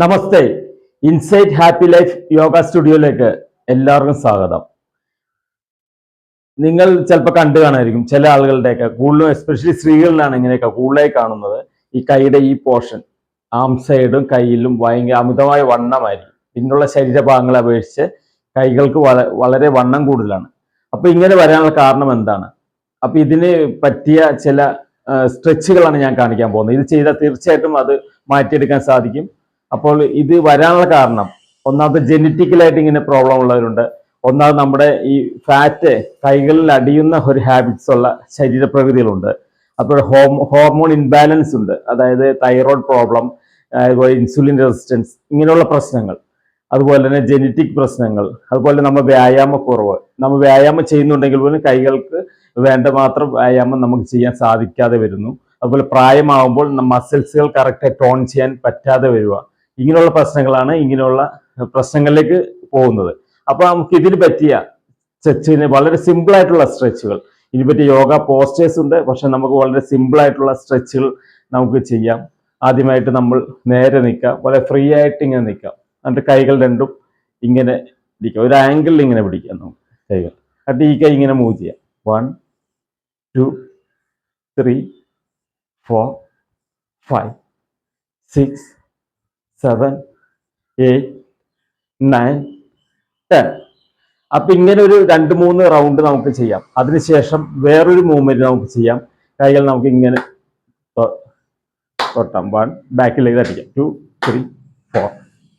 നമസ്തേ. Insight happy life yoga സ്റ്റുഡിയോയിലേക്ക് എല്ലാവർക്കും സ്വാഗതം. നിങ്ങൾ ചിലപ്പോൾ കണ്ടു കാണായിരിക്കും ചില ആളുകളുടെയൊക്കെ കൂടുതലും എസ്പെഷ്യലി സ്ത്രീകളിലാണ് ഇങ്ങനെയൊക്കെ കൂടുതലായി കാണുന്നത്. ഈ കൈയുടെ ഈ പോർഷൻ ആം സൈഡും കയ്യിലും ഭയങ്കര അമിതമായ വണ്ണമായിരിക്കും. പിന്നുള്ള ശരീരഭാഗങ്ങളെ അപേക്ഷിച്ച് കൈകൾക്ക് വളരെ വണ്ണം കൂടുതലാണ്. അപ്പൊ ഇങ്ങനെ വരാനുള്ള കാരണം എന്താണ്? അപ്പൊ ഇതിന് പറ്റിയ ചില സ്ട്രെച്ചുകളാണ് ഞാൻ കാണിക്കാൻ പോകുന്നത്. ഇത് ചെയ്താൽ തീർച്ചയായിട്ടും അത് മാറ്റിയെടുക്കാൻ സാധിക്കും. അപ്പോൾ ഇത് വരാനുള്ള കാരണം ഒന്നാമത് ജനറ്റിക്കലായിട്ട് ഇങ്ങനെ പ്രോബ്ലം ഉള്ളവരുണ്ട്. ഒന്നാമത് നമ്മുടെ ഈ ഫാറ്റ് കൈകളിൽ അടിയുന്ന ഒരു ഹാബിറ്റ്സ് ഉള്ള ശരീരപ്രകൃതികളുണ്ട്. അപ്പോൾ ഹോം ഹോർമോൺ ഇൻബാലൻസ് ഉണ്ട്. അതായത് തൈറോയ്ഡ് പ്രോബ്ലം അതുപോലെ ഇൻസുലിൻ റെസിസ്റ്റൻസ് ഇങ്ങനെയുള്ള പ്രശ്നങ്ങൾ. അതുപോലെ തന്നെ ജനറ്റിക് പ്രശ്നങ്ങൾ. അതുപോലെ നമ്മൾ വ്യായാമക്കുറവ്. നമ്മൾ വ്യായാമം ചെയ്യുന്നുണ്ടെങ്കിൽ പോലും കൈകൾക്ക് വേണ്ട മാത്രം വ്യായാമം നമുക്ക് ചെയ്യാൻ സാധിക്കാതെ വരുന്നു. അതുപോലെ പ്രായമാകുമ്പോൾ മസിൽസുകൾ കറക്റ്റായി ടോൺ ചെയ്യാൻ പറ്റാതെ വരിക. ഇങ്ങനെയുള്ള പ്രശ്നങ്ങളാണ് ഇങ്ങനെയുള്ള പ്രശ്നങ്ങളിലേക്ക് പോകുന്നത്. അപ്പോൾ നമുക്ക് ഇതിന് പറ്റിയ സ്ട്രെച്ചിന് വളരെ സിമ്പിൾ ആയിട്ടുള്ള സ്ട്രെച്ചുകൾ ഇതിന് പറ്റിയ യോഗ പോസ്റ്റേഴ്സ് ഉണ്ട്. പക്ഷെ നമുക്ക് വളരെ സിമ്പിൾ ആയിട്ടുള്ള സ്ട്രെച്ചുകൾ നമുക്ക് ചെയ്യാം. ആദ്യമായിട്ട് നമ്മൾ നേരെ നിൽക്കാം. വളരെ ഫ്രീ ആയിട്ട് ഇങ്ങനെ നിൽക്കാം. എന്നിട്ട് കൈകൾ രണ്ടും ഇങ്ങനെ ഇരിക്കുക ഒരു ആംഗിളിൽ ഇങ്ങനെ പിടിക്കാം നമുക്ക് കൈകൾ. എന്നിട്ട് ഈ കൈ ഇങ്ങനെ മൂവ് ചെയ്യാം. One two three four five six seven eight nine ten അപ്പൊ ഇങ്ങനെ ഒരു രണ്ട് മൂന്ന് റൗണ്ട് നമുക്ക് ചെയ്യാം. അതിനുശേഷം വേറൊരു മൂവ്മെന്റ് നമുക്ക് ചെയ്യാം. കൈകൾ നമുക്ക് ഇങ്ങനെ തൊട്ടാം. വൺ ബാക്കിലേക്ക് തട്ടിക്കാം. Two three four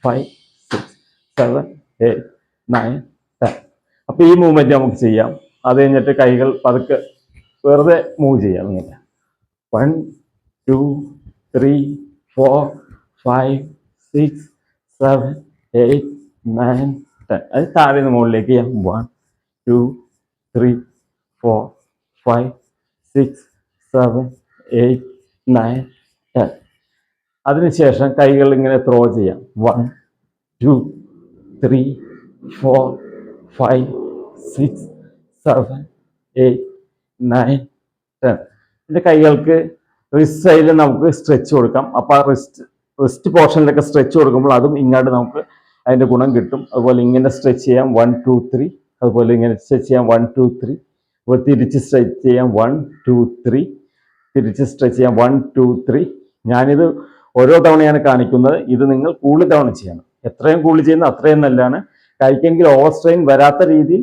five six seven eight nine ten അപ്പൊ ഈ മൂവ്മെന്റ് നമുക്ക് ചെയ്യാം. അത് കഴിഞ്ഞിട്ട് കൈകൾ പതുക്കെ വെറുതെ മൂവ് ചെയ്യാം ഇങ്ങനെ. One two three four five six seven eight nine ten അത് താഴെ മുകളിലേക്ക് ചെയ്യാം. One two three four five six seven eight nine ten അതിനുശേഷം കൈകൾ ഇങ്ങനെ ത്രോ ചെയ്യാം. One two three four five six seven eight nine ten എന്റെ കൈകൾക്ക് റിസ്റ്റ് സൈഡിൽ നമുക്ക് സ്ട്രെച്ച് കൊടുക്കാം. അപ്പോൾ ആ റിസ്റ്റ് റിസ്റ്റ് പോർഷനിലൊക്കെ സ്ട്രെച്ച് കൊടുക്കുമ്പോൾ അതും ഇങ്ങോട്ട് നമുക്ക് അതിന്റെ ഗുണം കിട്ടും. അതുപോലെ ഇങ്ങനെ സ്ട്രെച്ച് ചെയ്യാം. വൺ ടു ത്രീ അതുപോലെ ഇങ്ങനെ സ്ട്രെച്ച് ചെയ്യാം. വൺ ടു ത്രീ അതുപോലെ തിരിച്ച് സ്ട്രെച്ച് ചെയ്യാം. വൺ ടു ത്രീ തിരിച്ച് സ്ട്രെച്ച് ചെയ്യാം. വൺ ടു ത്രീ ഞാനിത് ഓരോ തവണയാണ് കാണിക്കുന്നത്. ഇത് നിങ്ങൾ കൂടുതൽ തവണ ചെയ്യണം. എത്രയും കൂടുതൽ ചെയ്യുന്ന അത്രയും നല്ലതാണ്. കൈക്കെങ്കിൽ ഓവർ സ്ട്രെയിൻ വരാത്ത രീതിയിൽ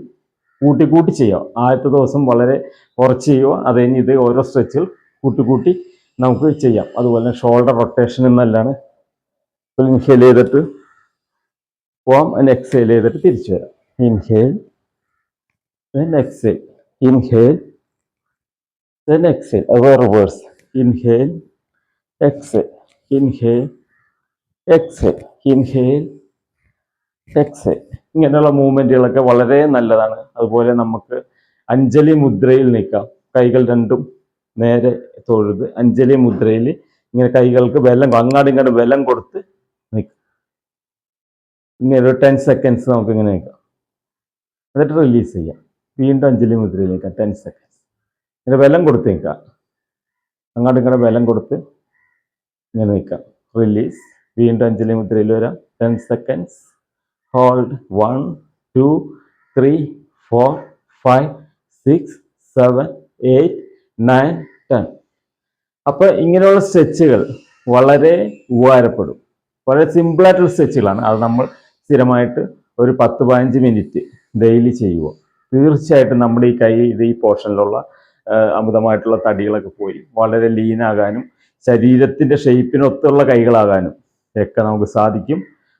കൂട്ടി കൂട്ടി ചെയ്യുക. ആദ്യത്തെ ദിവസം വളരെ കുറച്ച് ചെയ്യുക. അത് കഴിഞ്ഞ് ഇത് ഓരോ സ്ട്രെച്ചിൽ കൂട്ടി കൂട്ടി നമുക്ക് ചെയ്യാം. അതുപോലെ ഷോൾഡർ റൊട്ടേഷൻ നല്ലതാണ് ഇൻഹേൽ ചെയ്തിട്ട് പോവാം അതിന് എക്സേൽ ചെയ്തിട്ട് തിരിച്ചു വരാം. Inhale then exhale. Inhale then exhale. അത് reverse inhale exhale. Inhale exhale. Inhale ഇങ്ങനെയുള്ള മൂവ്മെന്റുകളൊക്കെ വളരെ നല്ലതാണ്. അതുപോലെ നമുക്ക് അഞ്ജലി മുദ്രയിൽ നിൽക്കാം. കൈകൾ രണ്ടും നേരെ തൊഴുത് അഞ്ജലി മുദ്രയിൽ ഇങ്ങനെ കൈകൾക്ക് ബലം അങ്ങാടും ഇങ്ങോട്ട് ബലം കൊടുത്ത് ഇങ്ങനെ ഒരു ടെൻ സെക്കൻഡ്സ് നമുക്ക് ഇങ്ങനെ നിൽക്കാം എന്നിട്ട് റിലീസ് ചെയ്യാം. വീണ്ടും അഞ്ജലി മുദ്രയിലേക്ക് ടെൻ സെക്കൻഡ്സ് ഇങ്ങനെ ബലം കൊടുത്ത് നിൽക്കാം. അങ്ങോട്ട് ഇങ്ങനെ ബലം കൊടുത്ത് ഇങ്ങനെ നിൽക്കാം. റിലീസ് വീണ്ടും അഞ്ജലി മുദ്രയിൽ വരാം. Ten seconds hold one two three four five six seven eight nine ten അപ്പോൾ ഇങ്ങനെയുള്ള സ്ട്രെച്ചുകൾ വളരെ ഉപകാരപ്പെടും. വളരെ സിമ്പിളായിട്ടുള്ള സ്ട്രെച്ചുകളാണ് അത് നമ്മൾ സ്ഥിരമായിട്ട് ഒരു പത്ത് പതിനഞ്ച് മിനിറ്റ് ഡെയിലി ചെയ്യുക. തീർച്ചയായിട്ടും നമ്മുടെ ഈ കൈ ഇത് ഈ പോർഷനിലുള്ള അമിതമായിട്ടുള്ള തടികളൊക്കെ പോയി വളരെ ലീനാകാനും ശരീരത്തിന്റെ ഷേപ്പിനൊത്തുള്ള കൈകളാകാനും ഒക്കെ നമുക്ക് സാധിക്കും.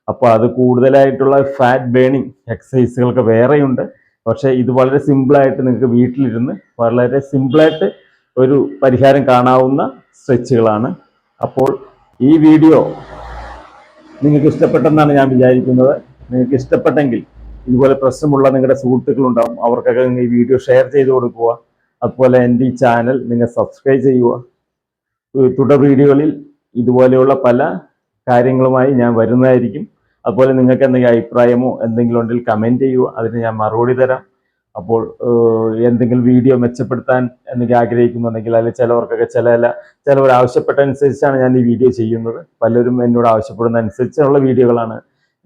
അപ്പോൾ അത് കൂടുതലായിട്ടുള്ള ഫാറ്റ് ബേണിങ് എക്സസൈസുകളൊക്കെ വേറെയുണ്ട്. പക്ഷേ ഇത് വളരെ സിമ്പിളായിട്ട് നിങ്ങൾക്ക് വീട്ടിലിരുന്ന് വളരെ സിമ്പിളായിട്ട് ഒരു പരിഹാരം കാണാവുന്ന സ്ട്രെച്ചുകളാണ് അപ്പോൾ ഈ വീഡിയോ നിങ്ങൾക്ക് ഇഷ്ടപ്പെട്ടെന്നാണ് ഞാൻ വിചാരിക്കുന്നത്. നിങ്ങൾക്ക് ഇഷ്ടപ്പെട്ടെങ്കിൽ ഇതുപോലെ പ്രശ്നമുള്ള നിങ്ങളുടെ സുഹൃത്തുക്കളുണ്ടാവും. അവർക്കൊക്കെ നിങ്ങൾ ഈ വീഡിയോ ഷെയർ ചെയ്ത് കൊടുക്കുക. അതുപോലെ എന്റെ ഈ ചാനൽ നിങ്ങൾ സബ്സ്ക്രൈബ് ചെയ്യുക. തുടർ വീഡിയോകളിൽ ഇതുപോലെയുള്ള പല കാര്യങ്ങളുമായി ഞാൻ വരുന്നതായിരിക്കും. അതുപോലെ നിങ്ങൾക്ക് എന്തെങ്കിലും അഭിപ്രായമോ എന്തെങ്കിലും ഉണ്ടെങ്കിൽ കമന്റ് ചെയ്യുക. അതിന് ഞാൻ മറുപടി തരാം. അപ്പോൾ എന്തെങ്കിലും വീഡിയോ മെച്ചപ്പെടുത്താൻ എനിക്ക് ആഗ്രഹിക്കുന്നുണ്ടെങ്കിൽ അല്ലെങ്കിൽ ചിലവർക്കൊക്കെ ചില ചില ചിലവർ ആവശ്യപ്പെട്ട അനുസരിച്ചാണ് ഞാൻ ഈ വീഡിയോ ചെയ്യുന്നത്. പലരും എന്നോട് ആവശ്യപ്പെടുന്ന അനുസരിച്ചുള്ള വീഡിയോകളാണ്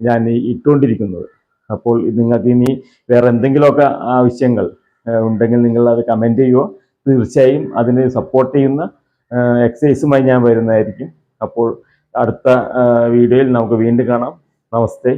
ഞാൻ ഇട്ടുകൊണ്ടിരിക്കുന്നത്. അപ്പോൾ നിങ്ങൾക്ക് ഇനി വേറെ എന്തെങ്കിലുമൊക്കെ ആവശ്യങ്ങൾ ഉണ്ടെങ്കിൽ നിങ്ങൾ അത് കമന്റ് ചെയ്യുമോ തീർച്ചയായും അതിന് സപ്പോർട്ട് ചെയ്യുന്ന എക്സസൈസുമായി ഞാൻ വരുന്നതായിരിക്കും. അപ്പോൾ അടുത്ത വീഡിയോയിൽ നമുക്ക് വീണ്ടും കാണാം. നമസ്തേ.